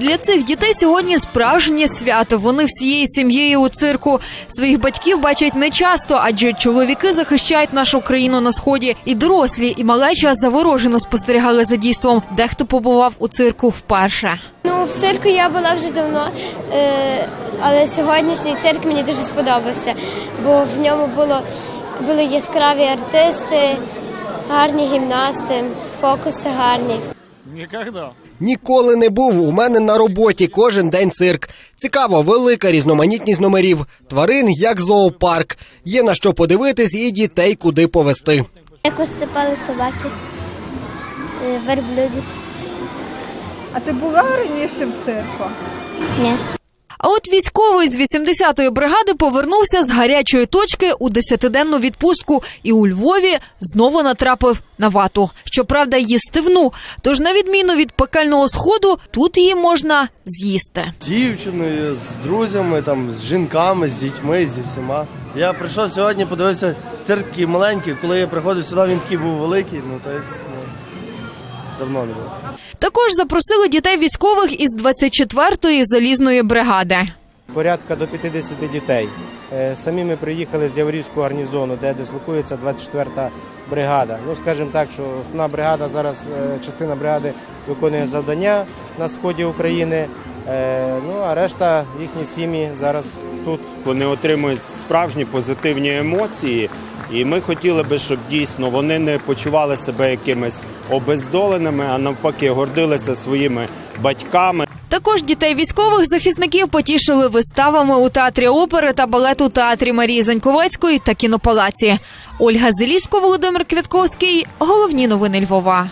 Для цих дітей сьогодні справжнє свято. Вони всією сім'єю у цирку. Своїх батьків бачать нечасто, адже чоловіки захищають нашу країну на сході. І дорослі, і малеча заворожено спостерігали за дійством. Дехто побував у цирку вперше. Ну, в цирку я була вже давно, е, але сьогоднішній цирк мені дуже сподобався, бо в ньому було, були яскраві артисти, гарні гімнасти, фокуси гарні. Никогда. Ніколи не був. У мене на роботі кожен день цирк. Цікаво, велика різноманітність номерів. Тварин як зоопарк. Є на що подивитись і дітей куди повести. Як виступали собаки, е, верблюди. А ти була раніше в цирку? Ні. А от військовий з 80-ї бригади повернувся з гарячої точки у десятиденну відпустку і у Львові знову натрапив на вату. Щоправда, їстивну. Тож, на відміну від пекельного сходу, тут її можна з'їсти. з дівчиною, з друзями, там, з жінками, з дітьми, зі всіма. Я прийшов сьогодні, подивився, цирк такий маленький. Коли я приходив сюди, він такий був великий. Ну, то ну, давно не було. Також запросили дітей військових із 24-ї залізної бригади. порядка до 50 дітей. Е, Самі ми приїхали з Яворівського гарнізону, де дислокується 24-та бригада. Ну, скажімо так, що основна бригада зараз, е, частина бригади виконує завдання на сході України. Е, Ну а решта їхні сім'ї зараз тут. Вони отримують справжні позитивні емоції, і ми хотіли би, щоб дійсно вони не почували себе якимись обездоленими, а навпаки, гордилися своїми батьками. Також дітей військових захисників потішили виставами у театрі опери та балету театрі Марії Заньковецької та кінопалаці. Ольга Зелісько, Володимир Квятковський. Головні новини Львова.